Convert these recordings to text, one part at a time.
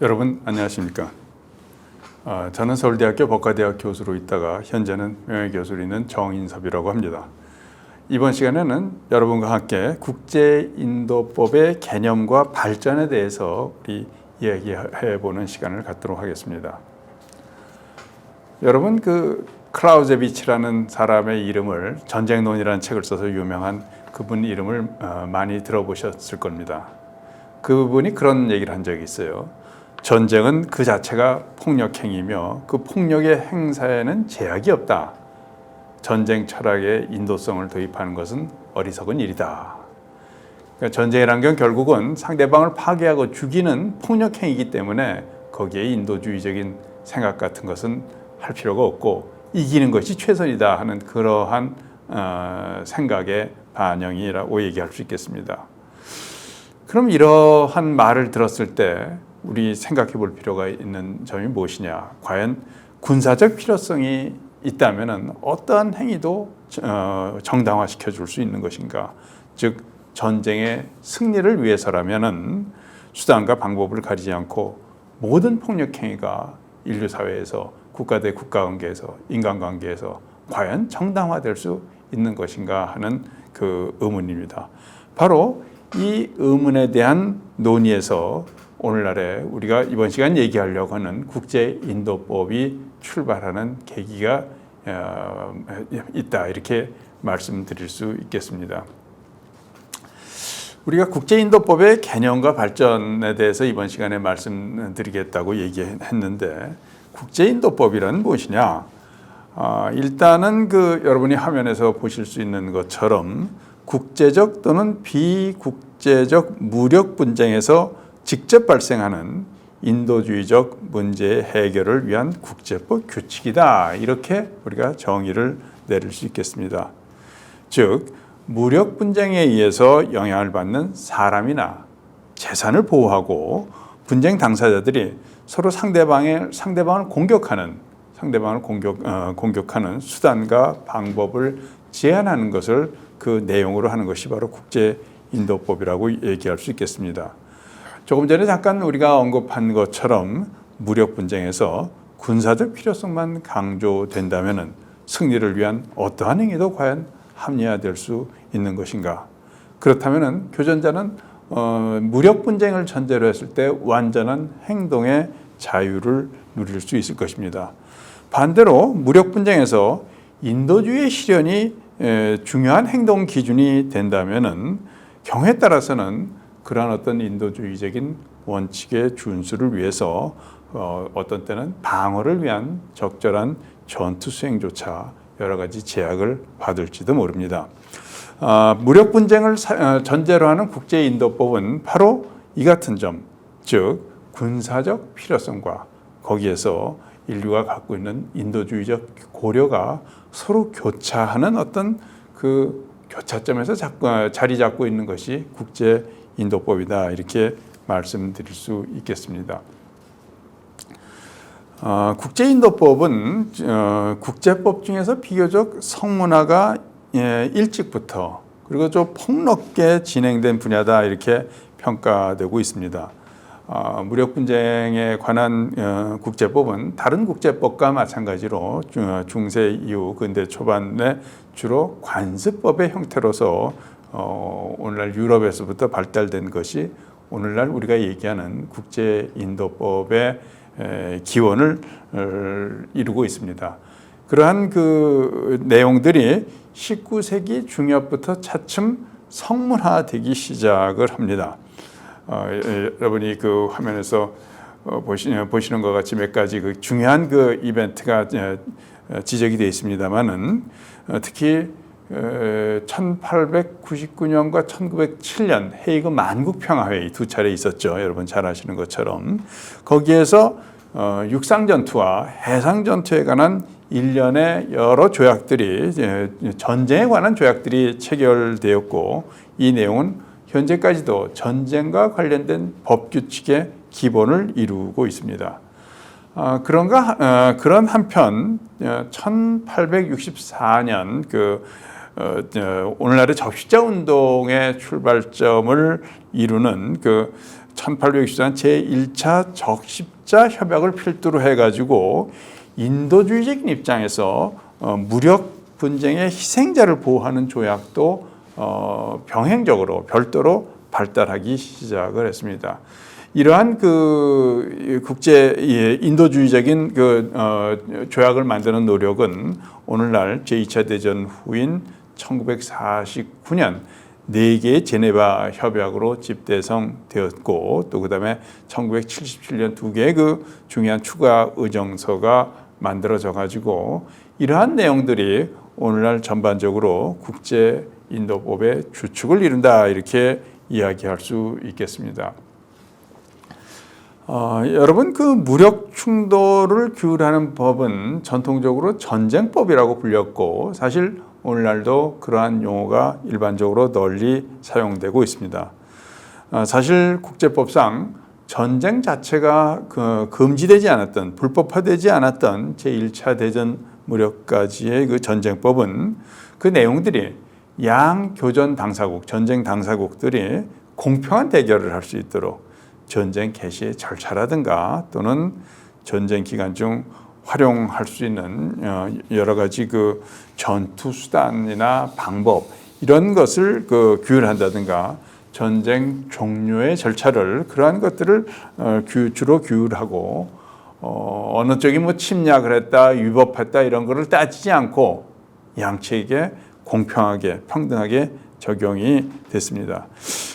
여러분 안녕하십니까? 어, 저는 서울대학교 법과대학 교수로 있다가 현재는 명예교수로 있는 정인섭이라고 합니다. 이번 시간에는 여러분과 함께 국제인도법의 개념과 발전에 대해서 우리 이야기해 보는 시간을 갖도록 하겠습니다. 여러분 그 클라우제비치라는 사람의 이름을 전쟁론이라는 책을 써서 유명한 그분 이름을 어, 많이 들어보셨을 겁니다. 그분이 그런 얘기를 한 적이 있어요. 전쟁은 그 자체가 폭력 행위며 그 폭력의 행사에는 제약이 없다. 전쟁 철학에 인도성을 도입하는 것은 어리석은 일이다. 그러니까 전쟁이란 건 결국은 상대방을 파괴하고 죽이는 폭력 행위이기 때문에 거기에 인도주의적인 생각 같은 것은 할 필요가 없고 이기는 것이 최선이다 하는 그러한 어, 생각의 반영이라고 얘기할 수 있겠습니다. 그럼 이러한 말을 들었을 때 우리 생각해 볼 필요가 있는 점이 무엇이냐? 과연 군사적 필요성이 있다면 어떠한 행위도 어, 정당화시켜 줄 수 있는 것인가? 즉 전쟁의 승리를 위해서라면은 수단과 방법을 가리지 않고 모든 폭력 행위가 인류 사회에서 국가 대 국가 관계에서 인간 관계에서 과연 정당화될 수 있는 것인가 하는 그 의문입니다. 바로 이 의문에 대한 논의에서 오늘날에 우리가 이번 시간 얘기하려고 하는 국제 인도법이 출발하는 계기가 어, 있다 이렇게 말씀드릴 수 있겠습니다. 우리가 국제 인도법의 개념과 발전에 대해서 이번 시간에 말씀드리겠다고 얘기했는데 국제 인도법이란 무엇이냐? 아, 일단은 그 여러분이 화면에서 보실 수 있는 것처럼 국제적 또는 비국제적 무력 분쟁에서 직접 발생하는 인도주의적 문제 해결을 위한 국제법 규칙이다. 이렇게 우리가 정의를 내릴 수 있겠습니다. 즉, 무력 분쟁에 의해서 영향을 받는 사람이나 재산을 보호하고 분쟁 당사자들이 서로 상대방의 상대방을 공격하는 상대방을 공격 어, 공격하는 수단과 방법을 제한하는 것을 그 내용으로 하는 것이 바로 국제 인도법이라고 얘기할 수 있겠습니다. 조금 전에 잠깐 우리가 언급한 것처럼 무력 분쟁에서 군사적 필요성만 강조된다면 승리를 위한 어떠한 행위도 과연 합리화될 수 있는 것인가? 그렇다면 교전자는 어, 무력 분쟁을 전제로 했을 때 완전한 행동의 자유를 누릴 수 있을 것입니다. 반대로 무력 분쟁에서 인도주의 실현이 에, 중요한 행동 기준이 된다면은 경우에 따라서는 그러한 어떤 인도주의적인 원칙의 준수를 위해서 어, 어떤 때는 방어를 위한 적절한 전투 수행조차 여러 가지 제약을 받을지도 모릅니다. 아, 무력 분쟁을 사, 어, 전제로 하는 국제 인도법은 바로 이 같은 점, 즉 군사적 필요성과 거기에서 인류가 갖고 있는 인도주의적 고려가 서로 교차하는 어떤 그 교차점에서 자꾸, 어, 자리 잡고 있는 것이 국제 인도법이다 이렇게 말씀드릴 수 있겠습니다. 어, 국제인도법은 어, 국제법 중에서 비교적 성문화가 예, 일찍부터 그리고 좀 폭넓게 진행된 분야다 이렇게 평가되고 있습니다. 어, 무력 분쟁에 관한 어, 국제법은 다른 국제법과 마찬가지로 중세 이후 근대 초반에 주로 관습법의 형태로서 어, 오늘날 유럽에서부터 발달된 것이 오늘날 우리가 얘기하는 국제 인도법의 에, 기원을 어, 이루고 있습니다. 그러한 그 내용들이 19세기 중엽부터 차츰 성문화되기 시작을 합니다. 어, 예, 여러분이 그 화면에서 어, 보시, 보시는 것 같이 몇 가지 그 중요한 그 이벤트가 어, 지적이 되어 있습니다만은 어, 특히 1899년과 1907년 헤이그 만국평화회의 두 차례 있었죠. 여러분 잘 아시는 것처럼 거기에서 어, 육상 전투와 해상 전투에 관한 일련의 여러 조약들이 전쟁에 관한 조약들이 체결되었고 이 내용은 현재까지도 전쟁과 관련된 법 규칙의 기본을 이루고 있습니다. 어, 그런가 어, 그런 한편 1864년 그 어, 어, 오늘날의 적십자 운동의 출발점을 이루는 그 1864년 제1차 적십자 협약을 필두로 해가지고 인도주의적인 입장에서 어, 무력 분쟁의 희생자를 보호하는 조약도 어, 병행적으로 별도로 발달하기 시작을 했습니다. 이러한 그 국제 예, 인도주의적인 그 어, 조약을 만드는 노력은 오늘날 제2차 대전 후인 1949년 네 개의 제네바 협약으로 집대성되었고 또 그다음에 1977년 두 개의 그 중요한 추가 의정서가 만들어져 가지고 이러한 내용들이 오늘날 전반적으로 국제 인도법의 주축을 이룬다 이렇게 이야기할 수 있겠습니다. 어, 여러분 그 무력 충돌을 규율하는 법은 전통적으로 전쟁법이라고 불렸고 사실 오늘날도 그러한 용어가 일반적으로 널리 사용되고 있습니다. 어, 사실 국제법상 전쟁 자체가 그 금지되지 않았던 불법화되지 않았던 제1차 대전 무력까지의 그 전쟁법은 그 내용들이 양 교전 당사국 전쟁 당사국들이 공평한 대결을 할 수 있도록 전쟁 개시 절차라든가 또는 전쟁 기간 중 활용할 수 있는 어, 여러 가지 그 전투 수단이나 방법 이런 것을 그 규율한다든가 전쟁 종료의 절차를 그러한 것들을 어, 주로 규율하고 어, 어느 쪽이 뭐 침략을 했다 위법했다 이런 거를 따지지 않고 양측에게 공평하게 평등하게 적용이 됐습니다.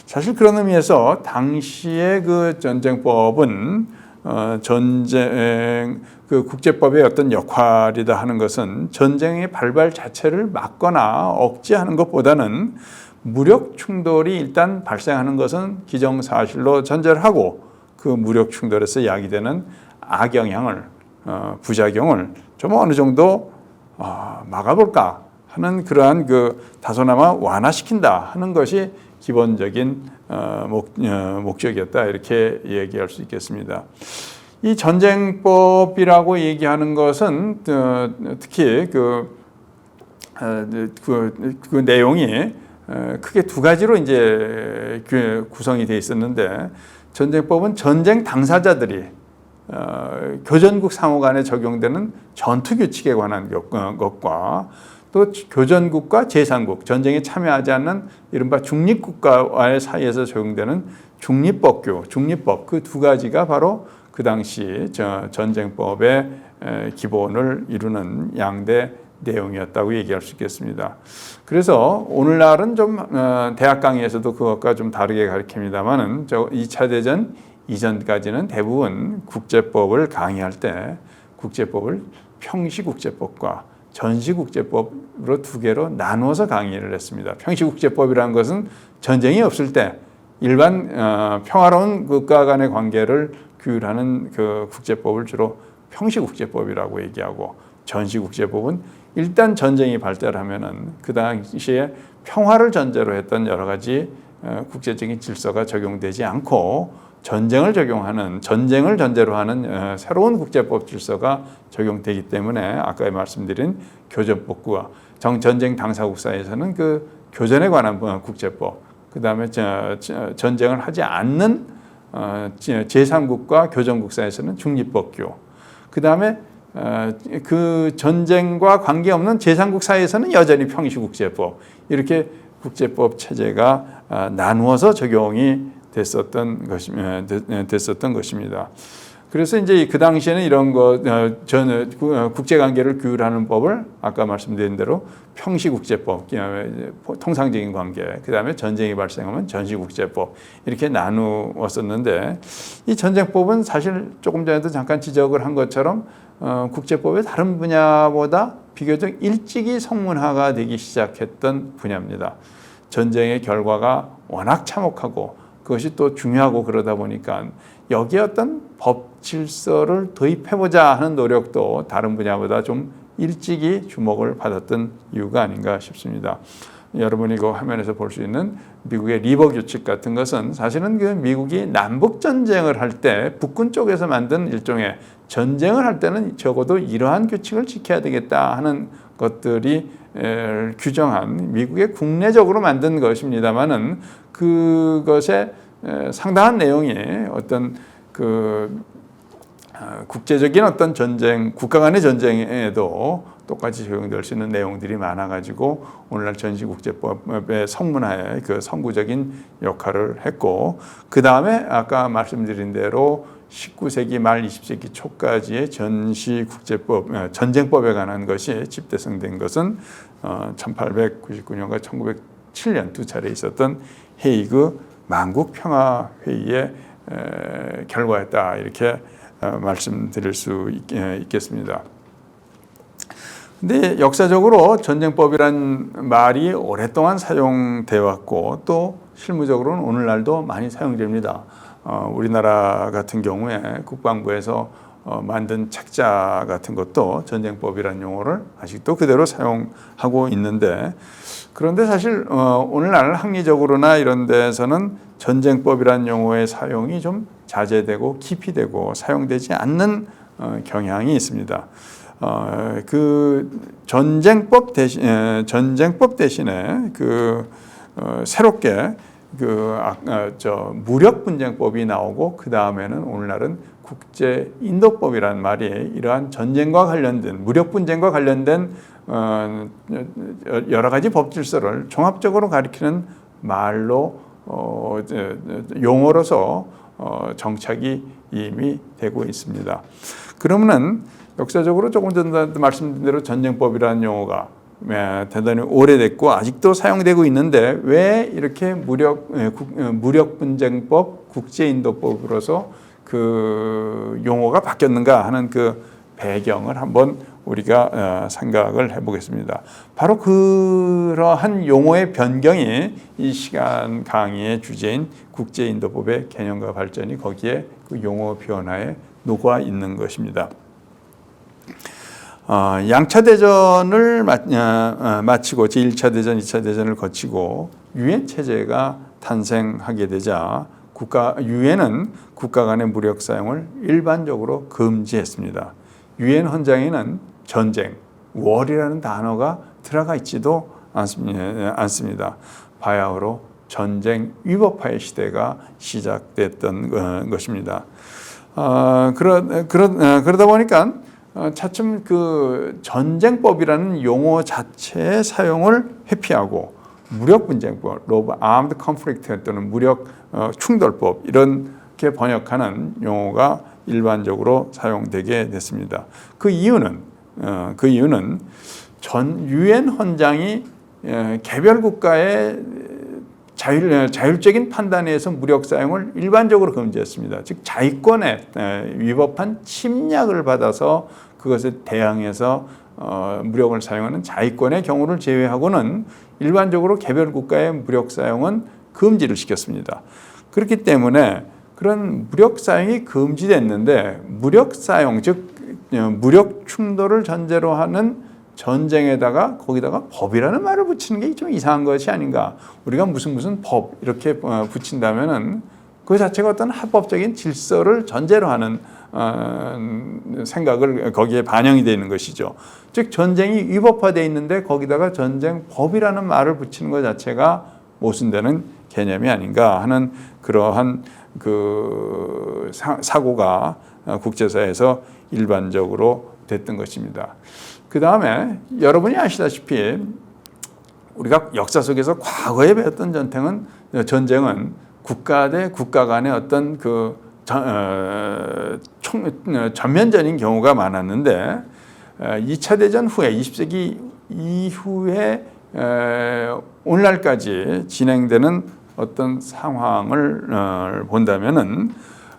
사실 그런 의미에서 당시의 그 전쟁법은 어, 전쟁 그 국제법의 어떤 역할이다 하는 것은 전쟁의 발발 자체를 막거나 억제하는 것보다는 무력 충돌이 일단 발생하는 것은 기정사실로 전제하고 그 무력 충돌에서 야기되는 악영향을 어, 부작용을 좀 어느 정도 어, 막아볼까 하는 그러한 그 다소나마 완화시킨다 하는 것이 기본적인 어, 목, 어, 목적이었다 이렇게 얘기할 수 있겠습니다. 이 전쟁법이라고 얘기하는 것은 어, 특히 그, 어, 그, 그 내용이 어, 크게 두 가지로 이제 구성이 돼 있었는데 전쟁법은 전쟁 당사자들이 어, 교전국 상호 간에 적용되는 전투 규칙에 관한 어, 것과 또 교전국과 제3국, 전쟁에 참여하지 않는 이른바 중립국가와의 사이에서 적용되는 중립법규, 중립법 그 두 가지가 바로 그 당시 전쟁법의 기본을 이루는 양대 내용이었다고 얘기할 수 있겠습니다. 그래서 오늘날은 좀 어, 대학 강의에서도 그것과 좀 다르게 가르칩니다만은 저 2차 대전 이전까지는 대부분 국제법을 강의할 때 국제법을 평시국제법과 전시국제법으로 두 개로 나누어서 강의를 했습니다. 평시국제법이라는 것은 전쟁이 없을 때 일반 어, 평화로운 국가 간의 관계를 규율하는 그 국제법을 주로 평시국제법이라고 얘기하고 전시국제법은 일단 전쟁이 발달하면은 그 당시에 평화를 전제로 했던 여러 가지 어, 국제적인 질서가 적용되지 않고 전쟁을 적용하는 전쟁을 전제로 하는 어, 새로운 국제법 질서가 적용되기 때문에 아까 말씀드린 교전법과 전쟁 당사국 사이에서는 그 교전에 관한 어, 국제법 그 다음에 전쟁을 하지 않는 어, 제3국과 교전국 사이에서는 중립법교 그 다음에 그 전쟁과 관계없는 제3국 사이에서는 여전히 평시국제법 이렇게 국제법 체제가 나누어서 적용이 됐었던 것이 됐었던 것입니다. 그래서 이제 그 당시에는 이런 거 어, 저는 어, 국제 관계를 규율하는 법을 아까 말씀드린 대로 평시 국제법, 통상적인 관계, 그다음에 전쟁이 발생하면 전시 국제법 이렇게 나누었었는데 이 전쟁법은 사실 조금 전에도 잠깐 지적을 한 것처럼 어, 국제법의 다른 분야보다 비교적 일찍이 성문화가 되기 시작했던 분야입니다. 전쟁의 결과가 워낙 참혹하고 그것이 또 중요하고 그러다 보니까 여기에 어떤 법 질서를 도입해보자 하는 노력도 다른 분야보다 좀 일찍이 주목을 받았던 이유가 아닌가 싶습니다. 여러분이 그 화면에서 볼 수 있는 미국의 리버 규칙 같은 것은 사실은 그 미국이 남북 전쟁을 할 때 북군 쪽에서 만든 일종의 전쟁을 할 때는 적어도 이러한 규칙을 지켜야 되겠다 하는 것들이 규정한 미국의 국내적으로 만든 것입니다만은 그것에 에, 상당한 내용이 어떤 그 아, 국제적인 어떤 전쟁, 국가 간의 전쟁에도 똑같이 적용될 수 있는 내용들이 많아가지고 오늘날 전시국제법의 성문화에 그 선구적인 역할을 했고 그 다음에 아까 말씀드린 대로 19세기 말 20세기 초까지의 전시국제법, 어, 전쟁법에 관한 것이 집대성된 것은 1899년과 1907년 두 차례 있었던 헤이그 만국 평화 회의의 결과였다 이렇게 어, 말씀드릴 수 있겠습니다. 근데 역사적으로 전쟁법이란 말이 오랫동안 사용돼 왔고 또 실무적으로는 오늘날도 많이 사용됩니다. 어, 우리나라 같은 경우에 국방부에서 어, 만든 책자 같은 것도 전쟁법이라는 용어를 아직도 그대로 사용하고 있는데 그런데 사실 어, 오늘날 학리적으로나 이런 데서는 전쟁법이라는 용어의 사용이 좀 자제되고 깊이되고 사용되지 않는 어, 경향이 있습니다. 어, 그 전쟁법 대신 에, 전쟁법 대신에 그 어, 새롭게 그저 아, 무력 분쟁법이 나오고 그 다음에는 오늘날은 국제 인도법이란 말이 이러한 전쟁과 관련된 무력 분쟁과 관련된 어, 여러 가지 법 질서를 종합적으로 가리키는 말로 어, 용어로서 어, 정착이 이미 되고 있습니다. 그러면은 역사적으로 조금 전에 말씀드린 대로 전쟁법이라는 용어가 예, 대단히 오래됐고 아직도 사용되고 있는데 왜 이렇게 무력 예, 어, 무력 분쟁법 국제인도법으로서 그 용어가 바뀌었는가 하는 그 배경을 한번 우리가 어, 생각을 해보겠습니다. 바로 그러한 용어의 변경이 이 시간 강의의 주제인 국제인도법의 개념과 발전이 거기에 그 용어 변화에 녹아 있는 것입니다. 어, 양차 대전을 어, 마치고 제1차 대전, 2차 대전을 거치고 유엔 체제가 탄생하게 되자 국가 유엔은 국가 간의 무력 사용을 일반적으로 금지했습니다. 유엔 헌장에는 전쟁, 월이라는 단어가 들어가 있지도 않습니다. 바야흐로 전쟁 위법화의 시대가 시작됐던 것입니다. 어, 그러, 그러, 그러다 보니까 어, 차츰 그 전쟁법이라는 용어 자체의 사용을 회피하고 무력 분쟁법, 아드 컨플릭트 또는 무력 어, 충돌법 이렇게 번역하는 용어가 일반적으로 사용되게 됐습니다. 그 이유는 어, 그 이유는 전 유엔 헌장이 개별 국가의 자율, 자율적인 판단에 의해서 무력 사용을 일반적으로 금지했습니다. 즉 자위권에 위법한 침략을 받아서 그것에 대항해서 어, 무력을 사용하는 자위권의 경우를 제외하고는 일반적으로 개별 국가의 무력 사용은 금지를 시켰습니다. 그렇기 때문에 그런 무력 사용이 금지됐는데 무력 사용 즉 어, 무력 충돌을 전제로 하는 전쟁에다가 거기다가 법이라는 말을 붙이는 게 좀 이상한 것이 아닌가. 우리가 무슨 무슨 법 이렇게 어, 붙인다면은 그 자체가 어떤 합법적인 질서를 전제로 하는 어, 생각을 거기에 반영이 되는 것이죠. 즉 전쟁이 위법화되어 있는데 거기다가 전쟁 법이라는 말을 붙이는 것 자체가 모순되는 개념이 아닌가 하는 그러한 그 사고가 국제사에서 일반적으로 됐던 것입니다. 그 다음에 여러분이 아시다시피 우리가 역사 속에서 과거에 배웠던 전쟁은 전쟁은 국가 대 국가 간의 어떤 그 어, 전면전인 경우가 많았는데 2차 대전 후에 20세기 이후에 오늘날까지 진행되는 어떤 상황을 어, 본다면은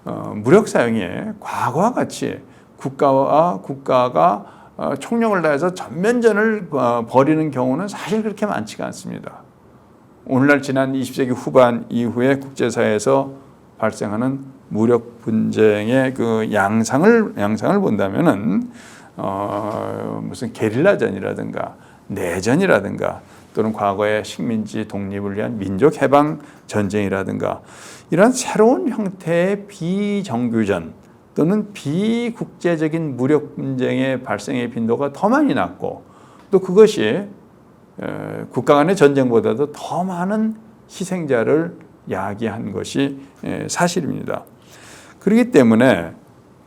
어, 무력 사용이 과거와 같이 국가와 국가가 어, 총력을 다해서 전면전을 어, 벌이는 경우는 사실 그렇게 많지가 않습니다. 오늘날 지난 20세기 후반 이후에 국제사회에서 발생하는 무력 분쟁의 그 양상을 양상을 본다면은 어, 무슨 게릴라전이라든가 내전이라든가 또는 과거의 식민지 독립을 위한 민족 해방 전쟁이라든가 이런 새로운 형태의 비정규전 또는 비국제적인 무력 분쟁의 발생의 빈도가 더 많이 났고 또 그것이 에, 국가 간의 전쟁보다도 더 많은 희생자를 야기한 것이 에, 사실입니다. 그렇기 때문에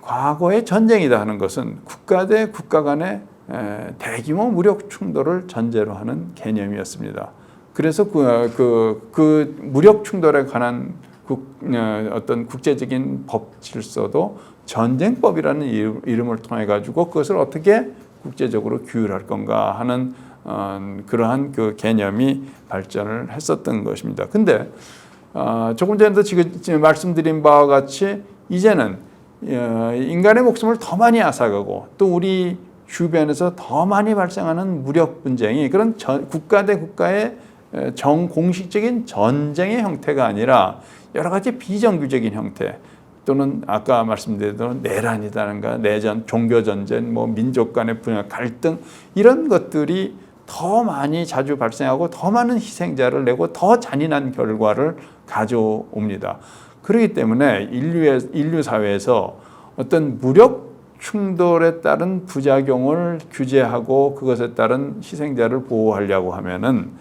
과거의 전쟁이다 하는 것은 국가 대 국가 간의 에, 대규모 무력 충돌을 전제로 하는 개념이었습니다. 그래서 그, 그, 그 무력 충돌에 관한 국, 어, 어떤 국제적인 법 질서도 전쟁법이라는 이름, 이름 을 통해 가지고 그것을 어떻게 국제적으로 규율할 건가 하는 어, 그러한 그 개념이 발전을 했었던 것입니다. 근데 어, 조금 전에도 지금 말씀드린 바와 같이 이제는 어, 인간의 목숨을 더 많이 앗아가고 또 우리 주변에서 더 많이 발생하는 무력 분쟁이 그런 전, 국가 대 국가의 에, 정공식적인 전쟁의 형태가 아니라 여러 가지 비정규적인 형태 또는 아까 말씀드린 대로 내란이다는가 내전, 종교 전쟁, 뭐 민족 간의 분야 갈등 이런 것들이 더 많이 자주 발생하고 더 많은 희생자를 내고 더 잔인한 결과를 가져옵니다. 그렇기 때문에 인류의 인류 사회에서 어떤 무력 충돌에 따른 부작용을 규제하고 그것에 따른 희생자를 보호하려고 하면은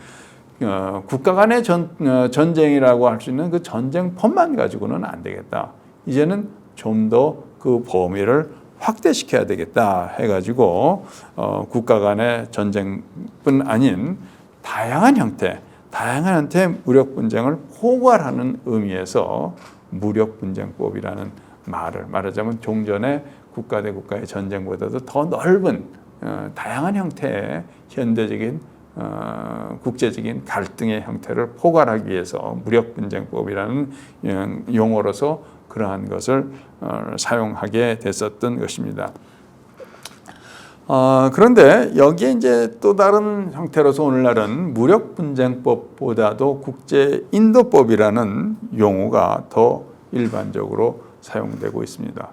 어, 국가 간의 전, 어, 전쟁이라고 할 수 있는 그 전쟁법만 가지고는 안 되겠다. 이제는 좀 더 그 범위를 확대시켜야 되겠다 해가지고 어, 국가 간의 전쟁뿐 아닌 다양한 형태, 다양한 형태의 무력 분쟁을 포괄하는 의미에서 무력 분쟁법이라는 말을 말하자면 종전의 국가 대 국가의 전쟁보다도 더 넓은 어, 다양한 형태의 현대적인 어, 국제적인 갈등의 형태를 포괄하기 위해서 무력 분쟁법이라는 용어로서 그러한 것을 어, 사용하게 됐었던 것입니다. 어, 그런데 여기에 이제 또 다른 형태로서 오늘날은 무력 분쟁법보다도 국제 인도법이라는 용어가 더 일반적으로 사용되고 있습니다.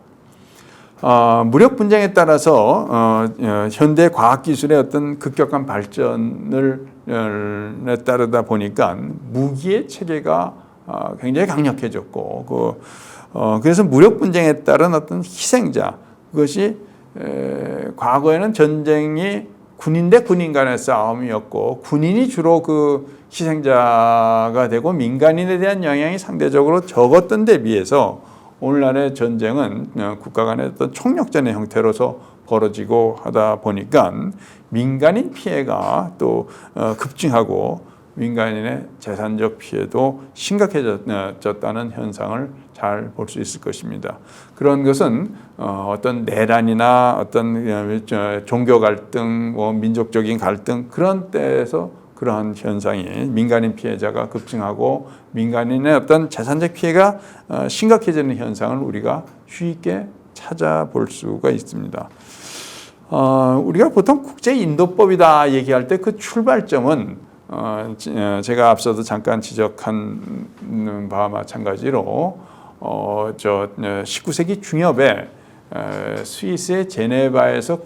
어, 무력 분쟁에 따라서 어, 어, 현대 과학 기술의 어떤 급격한 발전을 어, 따르다 보니까 무기의 체계가 어, 굉장히 강력해졌고 그 어, 그래서 무력 분쟁에 따른 어떤 희생자 그것이 에, 과거에는 전쟁이 군인 대 군인 간의 싸움이었고 군인이 주로 그 희생자가 되고 민간인에 대한 영향이 상대적으로 적었던 데 비해서 오늘날의 전쟁은 어, 국가 간의 어떤 총력전의 형태로서 벌어지고 하다 보니까 민간인 피해가 또 어, 급증하고 민간인의 재산적 피해도 심각해졌다는 현상을 잘 볼 수 있을 것입니다. 그런 것은 어, 어떤 내란이나 어떤 종교 갈등, 뭐 민족적인 갈등 그런 때에서 그러한 현상이 민간인 피해자가 급증하고 민간인의 어떤 재산적 피해가 어, 심각해지는 현상을 우리가 쉽게 찾아볼 수가 있습니다. 어, 우리가 보통 국제 인도법이다 얘기할 때 그 출발점은 어, 제가 앞서도 잠깐 지적한 바와 마찬가지로 어, 저 19세기 중엽에 스위스의 제네바에서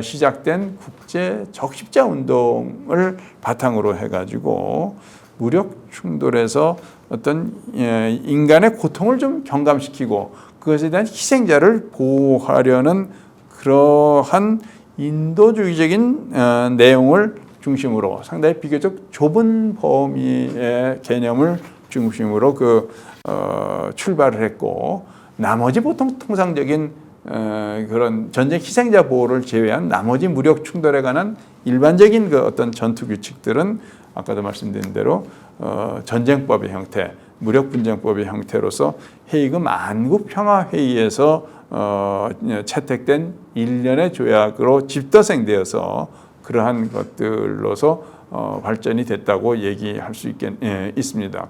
시작된 국제 적십자 운동을 바탕으로 해가지고 무력 충돌에서 어떤 인간의 고통을 좀 경감시키고 그것에 대한 희생자를 보호하려는 그러한 인도주의적인 어, 내용을 중심으로 상당히 비교적 좁은 범위의 개념을 중심으로 그 어, 출발을 했고 나머지 보통 통상적인 어, 그런 전쟁 희생자 보호를 제외한 나머지 무력 충돌에 관한 일반적인 그 어떤 전투 규칙들은 아까도 말씀드린 대로 어, 전쟁법의 형태, 무력 분쟁법의 형태로서 헤이그 만국 평화 회의에서 어, 채택된 일련의 조약으로 집도생되어서 그러한 것들로서 어, 발전이 됐다고 얘기할 수 있겠, 예, 있습니다.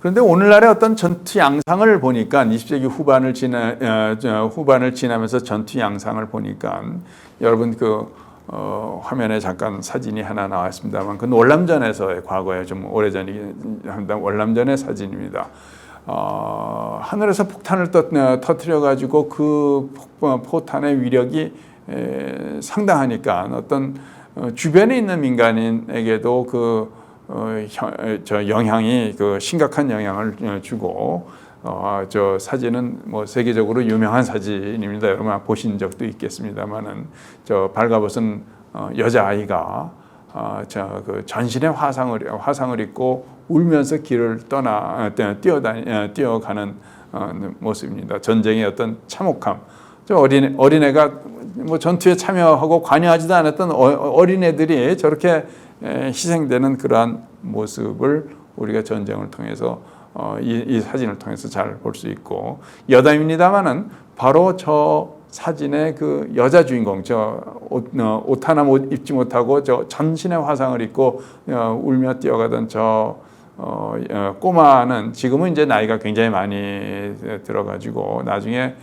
그런데 오늘날의 어떤 전투 양상을 보니까 20세기 후반을 지나 어, 후반을 지나면서 전투 양상을 보니까 여러분 그 어, 화면에 잠깐 사진이 하나 나왔습니다만 그 월남전에서의 과거에 좀 오래전이 한다 월남전의 사진입니다. 어, 하늘에서 폭탄을 떠, 어, 터뜨려 가지고 그 포탄의 위력이 에, 상당하니까 어떤 어, 주변에 있는 민간인에게도 그 어, 저 영향이 그 심각한 영향을 어, 주고 어, 저 사진은 뭐 세계적으로 유명한 사진입니다. 여러분 보신 적도 있겠습니다만은 저 발가벗은 어, 여자 아이가 어, 저그 전신에 화상을 화상을 입고 울면서 길을 떠나 어, 뛰어다니 어, 뛰어가는 어, 모습입니다. 전쟁의 어떤 참혹함. 저 어린애 어린애가 뭐 전투에 참여하고 관여하지도 않았던 어, 어린애들이 저렇게 에, 희생되는 그러한 모습을 우리가 전쟁을 통해서 어, 이, 이 사진을 통해서 잘 볼 수 있고 여담입니다만은 바로 저 사진의 그 여자 주인공 저옷 어, 옷 하나 못 입지 못하고 저 전신에 화상을 입고 어, 울며 뛰어가던 저 어, 어, 꼬마는 지금은 이제 나이가 굉장히 많이 들어가지고 나중에 에,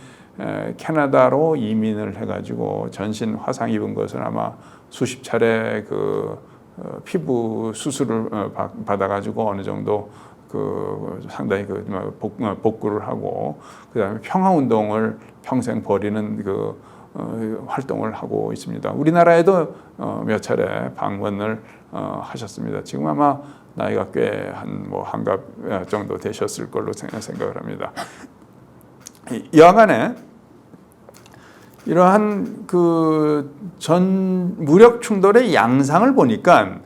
캐나다로 이민을 해가지고 전신 화상 입은 것은 아마 수십 차례 그 어, 피부 수술을 어, 받- 받아가지고 어느 정도 그 상당히 그 복, 어, 복구를 하고 그다음에 평화 운동을 평생 벌이는 그 어, 활동을 하고 있습니다. 우리나라에도 어, 몇 차례 방문을 어, 하셨습니다. 지금 아마 나이가 꽤 한 뭐 한갑 어, 정도 되셨을 걸로 생각- 생각을 합니다. 이- 여하간에 이러한 그 전 무력 충돌의 양상을 보니까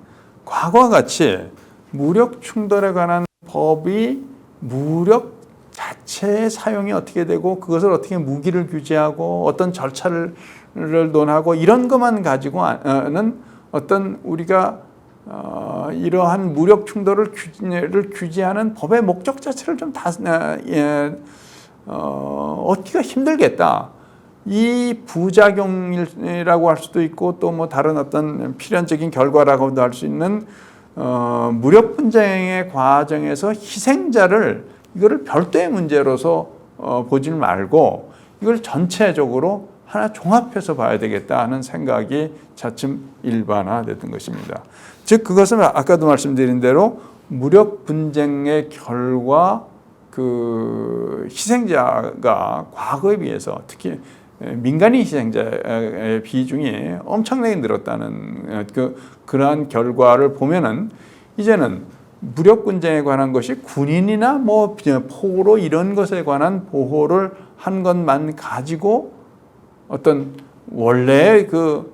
과거와 같이 무력 충돌에 관한 법이 무력 자체의 사용이 어떻게 되고 그것을 어떻게 무기를 규제하고 어떤 절차를 논하고 이런 것만 가지고는 어떤 우리가 어, 이러한 무력 충돌을 규제를 규제하는 법의 목적 자체를 좀 다, 어, 예, 어, 얻기가 힘들겠다. 이 부작용이라고 할 수도 있고 또 뭐 다른 어떤 필연적인 결과라고도 할 수 있는 어, 무력 분쟁의 과정에서 희생자를 이거를 별도의 문제로서 어, 보질 말고 이걸 전체적으로 하나 종합해서 봐야 되겠다 하는 생각이 차츰 일반화됐던 것입니다. 즉 그것은 아까도 말씀드린 대로 무력 분쟁의 결과 그 희생자가 과거에 비해서 특히 민간인 희생자의 비중이 엄청나게 늘었다는 그 그러한 결과를 보면은 이제는 무력 분쟁에 관한 것이 군인이나 뭐 포로 이런 것에 관한 보호를 한 것만 가지고 어떤 원래 그 어,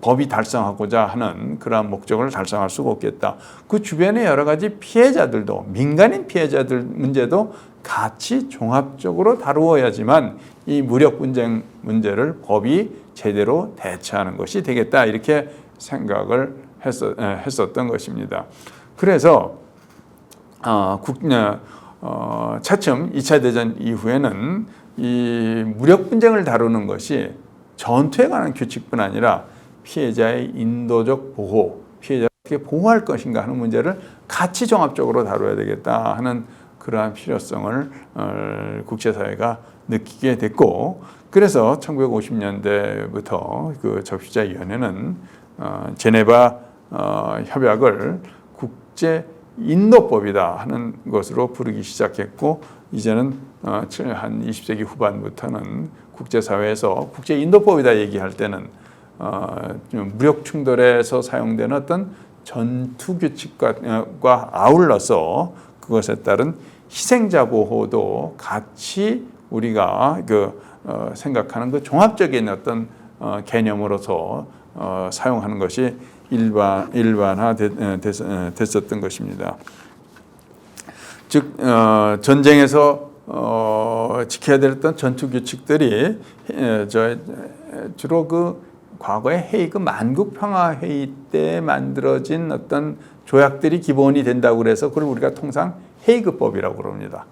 법이 달성하고자 하는 그러한 목적을 달성할 수가 없겠다. 그 주변의 여러 가지 피해자들도 민간인 피해자들 문제도 같이 종합적으로 다루어야지만 이 무력 분쟁 문제를 법이 제대로 대처하는 것이 되겠다 이렇게 생각을 했었, 에, 했었던 것입니다. 그래서 어, 국, 어, 차츰 2차 대전 이후에는 이 무력 분쟁을 다루는 것이 전투에 관한 규칙뿐 아니라 피해자의 인도적 보호, 피해자를 어떻게 보호할 것인가 하는 문제를 같이 종합적으로 다뤄야 되겠다 하는 그러한 필요성을 어, 국제사회가 느끼게 됐고 그래서 1950년대부터 그 접시자위원회는 어, 제네바 어, 협약을 국제 인도법이다 하는 것으로 부르기 시작했고 이제는 어, 한 20세기 후반부터는 국제사회에서 국제 인도법이다 얘기할 때는 어, 좀 무력 충돌에서 사용되는 어떤 전투 규칙과 과 아울러서 그것에 따른 희생자 보호도 같이 우리가 그 어, 생각하는 그 종합적인 어떤 어, 개념으로서 어, 사용하는 것이 일반 일반화 됐, 됐, 됐었던 것입니다. 즉 어, 전쟁에서 어, 지켜야 됐던 전투 규칙들이 에, 저 주로 그 과거의 헤이그 만국 평화 회의 때 만들어진 어떤 조약들이 기본이 된다고 그래서 그걸 우리가 통상 헤이그법이라고 그럽니다.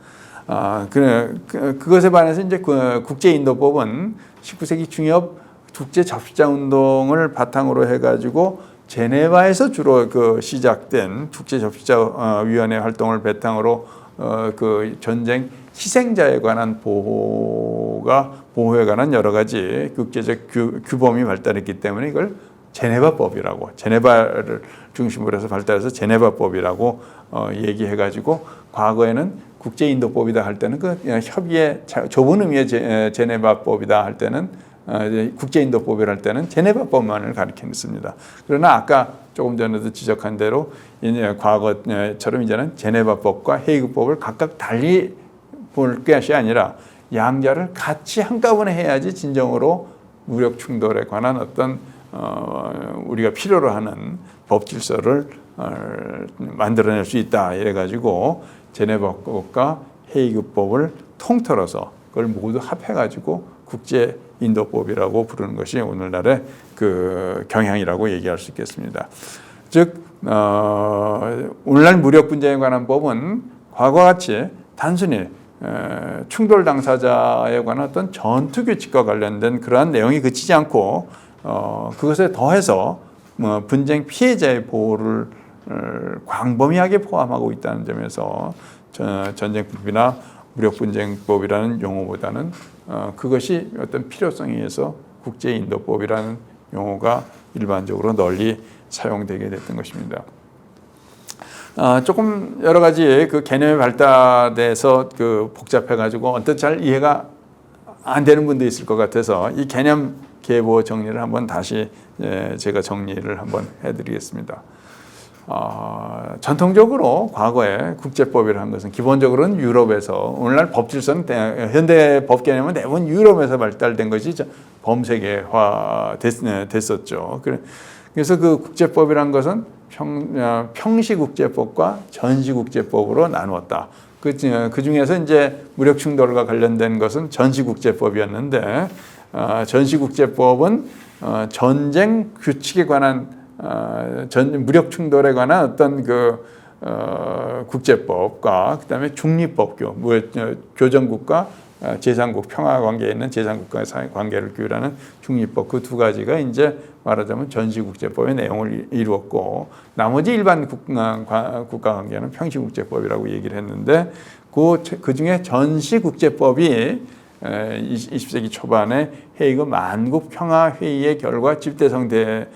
아, 그, 그, 그것에 반해서 이제 그 국제 인도법은 19세기 중엽 국제 접시자 운동을 바탕으로 해가지고 제네바에서 주로 그 시작된 국제 접시자 위원회 활동을 바탕으로 어, 그 전쟁 희생자에 관한 보호가 보호에 관한 여러 가지 국제적 규, 규범이 발달했기 때문에 이걸 제네바법이라고 제네바를 중심으로 해서 발달해서 제네바법이라고 어, 얘기해가지고 과거에는 국제인도법이다 할 때는 그 협의의 좁은 의미의 제, 제네바법이다 할 때는 어, 국제인도법을 할 때는 제네바법만을 가리켰습니다. 그러나 아까 조금 전에도 지적한 대로 과거처럼 이제는 제네바법과 헤이그법을 각각 달리 볼 것이 아니라 양자를 같이 한꺼번에 해야지 진정으로 무력 충돌에 관한 어떤 어, 우리가 필요로 하는 법 질서를 어, 만들어낼 수 있다 이래가지고 제네바법과 헤이그법을 통틀어서 그걸 모두 합해가지고 국제 인도법이라고 부르는 것이 오늘날의 그 경향이라고 얘기할 수 있겠습니다. 즉 어, 오늘날 무력 분쟁에 관한 법은 과거와 같이 단순히 에, 충돌 당사자에 관한 어떤 전투 규칙과 관련된 그러한 내용이 그치지 않고 어, 그것에 더해서 뭐 분쟁 피해자의 보호를 어, 광범위하게 포함하고 있다는 점에서 저- 전쟁법이나 무력분쟁법이라는 용어보다는 어, 그것이 어떤 필요성에 의해서 국제인도법이라는 용어가 일반적으로 널리 사용되게 됐던 것입니다. 아, 조금 여러 가지 그 개념의 발달돼서 그 복잡해가지고 언뜻 잘 이해가 안 되는 분도 있을 것 같아서 이 개념 계보 정리를 한번 다시 예, 제가 정리를 한번 해드리겠습니다. 어, 전통적으로 과거에 국제법이라는 것은 기본적으로는 유럽에서 오늘날 법 질서는 대- 현대 법 개념은 대부분 유럽에서 발달된 것이 저- 범세계화 됐, 됐었죠. 그래- 그래서 그 국제법이라는 것은 평, 어, 평시국제법과 전시국제법으로 나누었다. 그, 중- 그 중에서 이제 무력 충돌과 관련된 것은 전시국제법이었는데 어, 전시국제법은 어, 전쟁 규칙에 관한 어, 전 무력 충돌에 관한 어떤 그 어, 국제법과 그다음에 중립법교, 무 어, 교정국과 어, 제상국 평화 관계에 있는 제상국과의 사회 관계를 규율하는 중립법 그 두 가지가 이제 말하자면 전시국제법의 내용을 이- 이루었고 나머지 일반 국, 어, 과- 국가 관계는 평시국제법이라고 얘기를 했는데 그, 그 중에 전시국제법이 20세기 초반에 헤이그 만국 평화 회의의 결과 집대성 대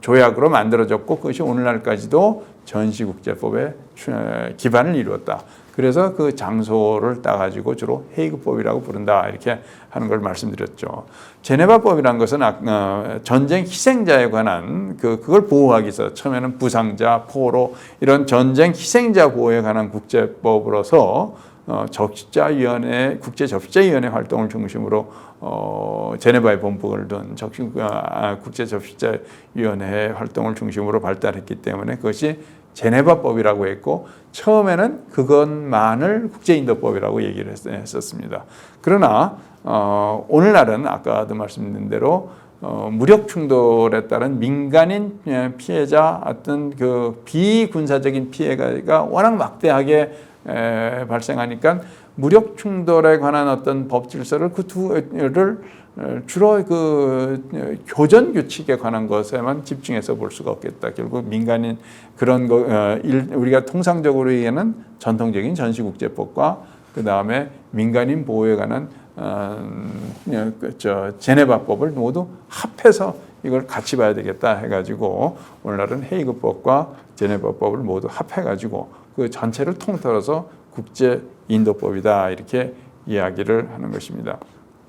조약으로 만들어졌고 그것이 오늘날까지도 전시국제법의 추- 기반을 이루었다. 그래서 그 장소를 따가지고 주로 헤이그법이라고 부른다 이렇게 하는 걸 말씀드렸죠. 제네바법이라는 것은 아- 어, 전쟁 희생자에 관한 그 그걸 보호하기 위해서 처음에는 부상자, 포로 이런 전쟁 희생자 보호에 관한 국제법으로서 어, 적십자위원회 국제 적십자위원회 활동을 중심으로 어, 제네바에 본부를 둔 적십 아, 국제 적십자위원회 활동을 중심으로 발달했기 때문에 그것이 제네바법이라고 했고 처음에는 그것만을 국제인도법이라고 얘기를 했- 했었습니다. 그러나 어, 오늘날은 아까도 말씀드린 대로 어, 무력 충돌에 따른 민간인 예, 피해자 어떤 그 비군사적인 피해가 워낙 막대하게 에, 발생하니까 무력 충돌에 관한 어떤 법 질서를 그 두를 어, 주로 그 어, 교전 규칙에 관한 것에만 집중해서 볼 수가 없겠다. 결국 민간인 그런 거 어, 일, 우리가 통상적으로 얘기하는 전통적인 전시국제법과 그 다음에 민간인 보호에 관한 어, 그, 저 제네바법을 모두 합해서 이걸 같이 봐야 되겠다 해가지고 오늘날은 헤이그법과 제네바법을 모두 합해가지고 그 전체를 통틀어서 국제 인도법이다 이렇게 이야기를 하는 것입니다.